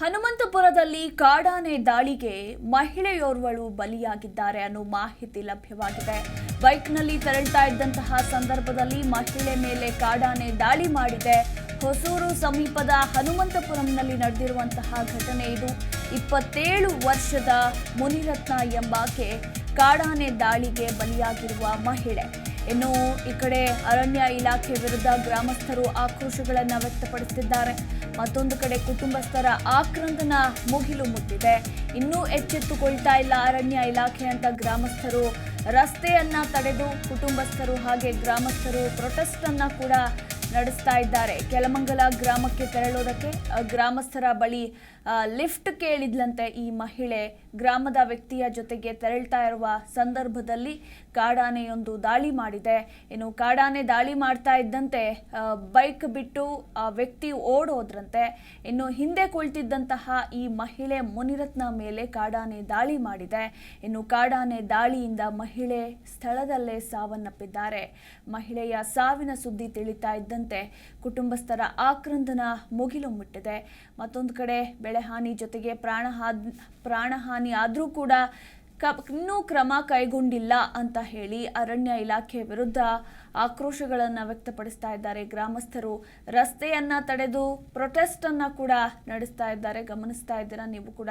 ಹನುಮಂತಪುರದಲ್ಲಿ ಕಾಡಾನೆ ದಾಳಿಗೆ ಮಹಿಳೆಯೋರ್ವಳು ಬಲಿಯಾಗಿದ್ದಾರೆ ಅನ್ನೋ ಮಾಹಿತಿ ಲಭ್ಯವಾಗಿದೆ. ಬೈಕ್ನಲ್ಲಿ ತೆರಳ್ತಾ ಇದ್ದಂತಹ ಸಂದರ್ಭದಲ್ಲಿ ಮಹಿಳೆ ಮೇಲೆ ಕಾಡಾನೆ ದಾಳಿ ಮಾಡಿದೆ. ಹೊಸೂರು ಸಮೀಪದ ಹನುಮಂತಪುರಂನಲ್ಲಿ ನಡೆದಿರುವಂತಹ ಘಟನೆ ಇದು. ಇಪ್ಪತ್ತೇಳು ವರ್ಷದ ಮುನಿರತ್ನ ಎಂಬಾಕೆ ಕಾಡಾನೆ ದಾಳಿಗೆ ಬಲಿಯಾಗಿರುವ ಮಹಿಳೆ. ಇನ್ನು ಈ ಕಡೆ ಅರಣ್ಯ ಇಲಾಖೆ ವಿರುದ್ಧ ಗ್ರಾಮಸ್ಥರು ಆಕ್ರೋಶಗಳನ್ನು ವ್ಯಕ್ತಪಡಿಸಿದ್ದಾರೆ. ಮತ್ತೊಂದು ಕಡೆ ಕುಟುಂಬಸ್ಥರ ಆಕ್ರಂದನ ಮುಗಿಲು ಮುಟ್ಟಿದೆ. ಇನ್ನೂ ಎಚ್ಚೆತ್ತುಕೊಳ್ತಾ ಇಲ್ಲ ಅರಣ್ಯ ಇಲಾಖೆ ಅಂತ ಗ್ರಾಮಸ್ಥರು. ರಸ್ತೆಯನ್ನ ತಡೆದು ಕುಟುಂಬಸ್ಥರು ಹಾಗೆ ಗ್ರಾಮಸ್ಥರು ಪ್ರೊಟೆಸ್ಟ್ ಅನ್ನ ಕೂಡ ನಡೆಸ್ತಾ ಇದ್ದಾರೆ. ಕೆಲಮಂಗಲ ಗ್ರಾಮಕ್ಕೆ ತೆರಳೋದಕ್ಕೆ ಗ್ರಾಮಸ್ಥರ ಬಳಿ ಲಿಫ್ಟ್ ಕೇಳಿದ್ಲಂತೆ ಈ ಮಹಿಳೆ. ಗ್ರಾಮದ ವ್ಯಕ್ತಿಯ ಜೊತೆಗೆ ತೆರಳ್ತಾ ಇರುವ ಸಂದರ್ಭದಲ್ಲಿ ಕಾಡಾನೆಯೊಂದು ದಾಳಿ ಮಾಡಿದೆ. ಇನ್ನು ಕಾಡಾನೆ ದಾಳಿ ಮಾಡ್ತಾ ಇದ್ದಂತೆ ಬೈಕ್ ಬಿಟ್ಟು, ಆ, ವ್ಯಕ್ತಿ ಓಡೋದ್ರಂತೆ. ಇನ್ನು ಹಿಂದೆ ಕುಳಿತಿದ್ದಂತಹ ಈ ಮಹಿಳೆ ಮುನಿರತ್ನ ಮೇಲೆ ಕಾಡಾನೆ ದಾಳಿ ಮಾಡಿದೆ. ಇನ್ನು ಕಾಡಾನೆ ದಾಳಿಯಿಂದ ಮಹಿಳೆ ಸ್ಥಳದಲ್ಲೇ ಸಾವನ್ನಪ್ಪಿದ್ದಾರೆ. ಮಹಿಳೆಯ ಸಾವಿನ ಸುದ್ದಿ ತಿಳಿತಾ ಇದ್ದಂತೆ ಕುಟುಂಬಸ್ಥರ ಆಕ್ರಂದನ ಮುಗಿಲು ಮುಟ್ಟಿದೆ. ಮತ್ತೊಂದು ಕಡೆ ಬೆಳೆ ಹಾನಿ ಜೊತೆಗೆ ಪ್ರಾಣಹಾನಿ ಪ್ರಾಣಹಾನಿ ಆದರೂ ಕೂಡ ಕ, ಇನ್ನೂ ಕ್ರಮ ಕೈಗೊಂಡಿಲ್ಲ ಅಂತ ಹೇಳಿ ಅರಣ್ಯ ಇಲಾಖೆ ವಿರುದ್ಧ ಆಕ್ರೋಶಗಳನ್ನು ವ್ಯಕ್ತಪಡಿಸ್ತಾ ಇದ್ದಾರೆ. ಗ್ರಾಮಸ್ಥರು ರಸ್ತೆಯನ್ನು ತಡೆದು ಪ್ರೊಟೆಸ್ಟನ್ನು ಕೂಡ ನಡೆಸ್ತಾ ಇದ್ದಾರೆ. ಗಮನಿಸ್ತಾ ಇದ್ದೀರಾ? ನೀವು ಕೂಡ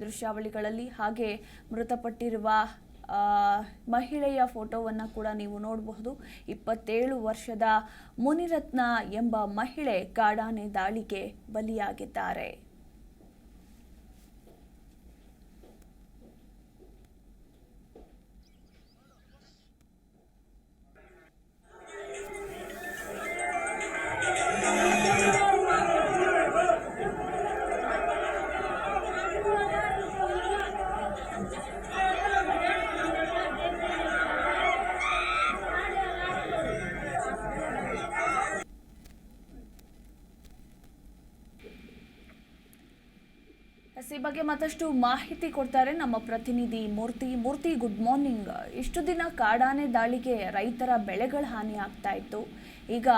ದೃಶ್ಯಾವಳಿಗಳಲ್ಲಿ ಹಾಗೆ ಮೃತಪಟ್ಟಿರುವ ಮಹಿಳೆಯ ಫೋಟೋವನ್ನು ಕೂಡ ನೀವು ನೋಡಬಹುದು. ಇಪ್ಪತ್ತೇಳು ವರ್ಷದ ಮುನಿರತ್ನ ಎಂಬ ಮಹಿಳೆ ಕಾಡಾನೆ ದಾಳಿಗೆ ಬಲಿಯಾಗಿದ್ದಾರೆ. ಎಸ್, ಈ ಬಗ್ಗೆ ಮತ್ತಷ್ಟು ಮಾಹಿತಿ ಕೊಡ್ತಾರೆ ನಮ್ಮ ಪ್ರತಿನಿಧಿ ಮೂರ್ತಿ. ಮೂರ್ತಿ ಗುಡ್ ಮಾರ್ನಿಂಗ್ ಇಷ್ಟು ದಿನ ಕಾಡಾನೆ ದಾಳಿಗೆ ರೈತರ ಬೆಳೆಗಳ ಹಾನಿ ಆಗ್ತಾ ಇತ್ತು. ಈಗ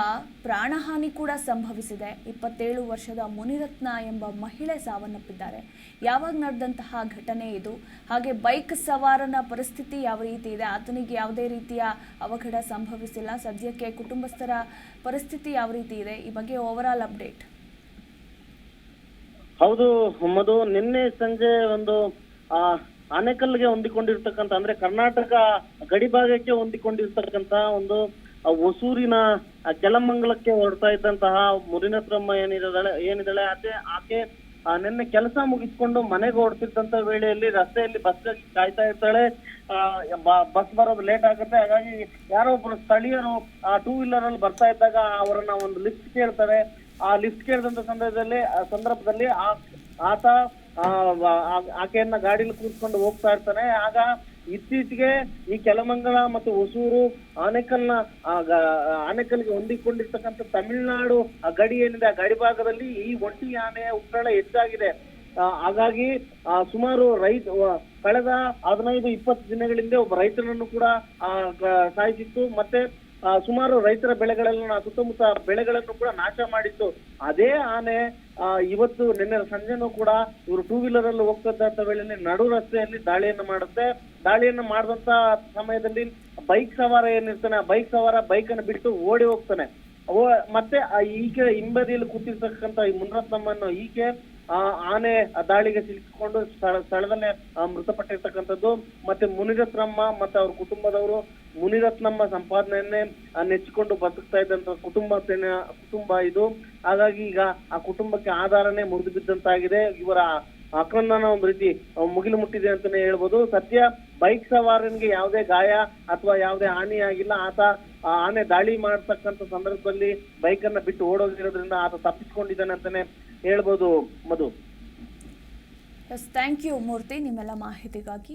ಪ್ರಾಣಹಾನಿ ಕೂಡ ಸಂಭವಿಸಿದೆ. ಇಪ್ಪತ್ತೇಳು ವರ್ಷದ ಮುನಿರತ್ನ ಎಂಬ ಮಹಿಳೆ ಸಾವನ್ನಪ್ಪಿದ್ದಾರೆ. ಯಾವಾಗ ನಡೆದಂತಹ ಘಟನೆ ಇದು? ಹಾಗೆ ಬೈಕ್ ಸವಾರನ ಪರಿಸ್ಥಿತಿ ಯಾವ ರೀತಿ ಇದೆ? ಆತನಿಗೆ ಯಾವುದೇ ರೀತಿಯ ಅವಘಡ ಸಂಭವಿಸಿಲ್ಲ. ಸದ್ಯಕ್ಕೆ ಕುಟುಂಬಸ್ಥರ ಪರಿಸ್ಥಿತಿ ಯಾವ ರೀತಿ ಇದೆ? ಈ ಬಗ್ಗೆ ಓವರ್ ಅಪ್ಡೇಟ್ ಹೌದು ಮಧು, ನಿನ್ನೆ ಸಂಜೆ ಒಂದು, ಆ, ಆನೆಕಲ್ಗೆ ಹೊಂದಿಕೊಂಡಿರ್ತಕ್ಕಂಥ, ಅಂದ್ರೆ ಕರ್ನಾಟಕ ಗಡಿಭಾಗಕ್ಕೆ ಹೊಂದಿಕೊಂಡಿರ್ತಕ್ಕಂತ ಒಂದು ಹೊಸೂರಿನ ಕೆಲಮಂಗಲಕ್ಕೆ ಹೊರಡ್ತಾ ಇದ್ದಂತಹ ಮುರಿನತ್ರಮ್ಮ ಏನಿದ್ದಾಳೆ ಏನಿದ್ದಾಳೆ ಆಕೆ ಆಕೆ ನಿನ್ನೆ ಕೆಲಸ ಮುಗಿಸ್ಕೊಂಡು ಮನೆಗೆ ಹೊರಡ್ತಿದ್ದಂತ ವೇಳೆಯಲ್ಲಿ ರಸ್ತೆಯಲ್ಲಿ ಬಸ್ ಕಾಯ್ತಾ ಇರ್ತಾಳೆ. ಬಸ್ ಬರೋದು ಲೇಟ್ ಆಗುತ್ತೆ. ಹಾಗಾಗಿ ಯಾರೋ ಒಬ್ರು ಸ್ಥಳೀಯರು, ಆ ಟೂ ವೀಲರ್ ಅಲ್ಲಿ ಬರ್ತಾ ಇದ್ದಾಗ ಅವರನ್ನ ಒಂದು ಲಿಫ್ಟ್ ಕೇಳ್ತಾರೆ. ಆ ಲಿಫ್ಟ್ ಕೇಳಿದಂತ ಸಂದರ್ಭದಲ್ಲಿ, ಆ ಸಂದರ್ಭದಲ್ಲಿ ಆತ ಆಕೆಯನ್ನ ಗಾಡಿಲಿ ಕೂತ್ಕೊಂಡು ಹೋಗ್ತಾ ಇರ್ತಾನೆ. ಆಗ ಇತ್ತೀಚೆಗೆ ಈ ಕೆಲಮಂಗಲ ಮತ್ತು ಹೊಸೂರು, ಆನೆಕಲ್ನ ಆನೆಕಲ್ಗೆ ಹೊಂದಿಕೊಂಡಿರ್ತಕ್ಕಂಥ ತಮಿಳುನಾಡು ಆ ಗಡಿ ಏನಿದೆ, ಆ ಗಡಿ ಭಾಗದಲ್ಲಿ ಈ ಒಂಟಿ ಆನೆಯ ಉಕ್ಕಳ ಹೆಚ್ಚಾಗಿದೆ. ಹಾಗಾಗಿ ಸುಮಾರು ರೈತ ಕಳೆದ ಹದಿನೈದು, ಇಪ್ಪತ್ತು ದಿನಗಳಿಂದ ಒಬ್ಬ ರೈತನನ್ನು ಕೂಡ ಸಾಯಿಸಿತ್ತು. ಮತ್ತೆ ಸುಮಾರು ರೈತರ ಬೆಳೆಗಳನ್ನ ಸುತ್ತಮುತ್ತ ಬೆಳೆಗಳನ್ನು ಕೂಡ ನಾಶ ಮಾಡಿತ್ತು. ಅದೇ ಆನೆ ಆ, ಇವತ್ತು ನಿನ್ನೆ ಸಂಜೆನೂ ಕೂಡ ಇವರು ಟೂ ವೀಲರ್ ಅಲ್ಲಿ ಹೋಗ್ತಿದ್ದಂತ ವೇಳೆಯಲ್ಲಿ ನಡು ರಸ್ತೆಯಲ್ಲಿ ದಾಳಿಯನ್ನು ಮಾಡುತ್ತೆ. ದಾಳಿಯನ್ನು ಮಾಡಿದಂತ ಸಮಯದಲ್ಲಿ ಬೈಕ್ ಸವಾರ ಏನಿರ್ತಾನೆ ಆ ಬೈಕ್ ಸವಾರ ಬೈಕ್ ಅನ್ನು ಬಿಟ್ಟು ಓಡಿ ಹೋಗ್ತಾನೆ. ಮತ್ತೆ ಈಕೆ ಹಿಂಬದಿಯಲ್ಲಿ ಕೂತಿರ್ತಕ್ಕಂತ ಈ ಮುನ್ರತ್ನಮ್ಮನ್ನು ಈಕೆ ಆ ಆನೆ ದಾಳಿಗೆ ಸಿಲುಕಿಕೊಂಡು ಸ್ಥಳ ಸ್ಥಳದಲ್ಲೇ ಮೃತಪಟ್ಟಿರ್ತಕ್ಕಂಥದ್ದು. ಮತ್ತೆ ಮುನಿರತ್ನಮ್ಮ ಮತ್ತೆ ಅವ್ರ ಕುಟುಂಬದವರು ಮುನಿರತ್ನಮ್ಮ ಸಂಪಾದನೆಯನ್ನೇ ನೆಚ್ಚಿಕೊಂಡು ಬದುಕ್ತಾ ಇದ್ದಂತ ಕುಟುಂಬ ಕುಟುಂಬ ಇದು. ಹಾಗಾಗಿ ಈಗ ಆ ಕುಟುಂಬಕ್ಕೆ ಆಧಾರನೇ ಮುರಿದು ಬಿದ್ದಂತಾಗಿದೆ. ಇವರ ಆಕ್ರಂದನ ಒಂದು ರೀತಿ ಮುಗಿಲು ಮುಟ್ಟಿದೆ ಅಂತಾನೆ ಹೇಳ್ಬೋದು. ಸದ್ಯ ಬೈಕ್ ಸವಾರನಿಗೆ ಯಾವುದೇ ಗಾಯ ಅಥವಾ ಯಾವುದೇ ಹಾನಿ ಆಗಿಲ್ಲ ಆತ ಆನೆ ದಾಳಿ ಮಾಡ್ತಕ್ಕಂಥ ಸಂದರ್ಭದಲ್ಲಿ ಬೈಕ್ ಅನ್ನ ಬಿಟ್ಟು ಓಡೋಗಿರೋದ್ರಿಂದ ಆತ ತಪ್ಪಿಸ್ಕೊಂಡಿದ್ದಾನೆ ಅಂತಾನೆ ಹೇಳ್ಬೋದು ಮಧು. ಥ್ಯಾಂಕ್ ಯು ಮೂರ್ತಿ, ನಿಮ್ಮೆಲ್ಲ ಮಾಹಿತಿಗಾಗಿ.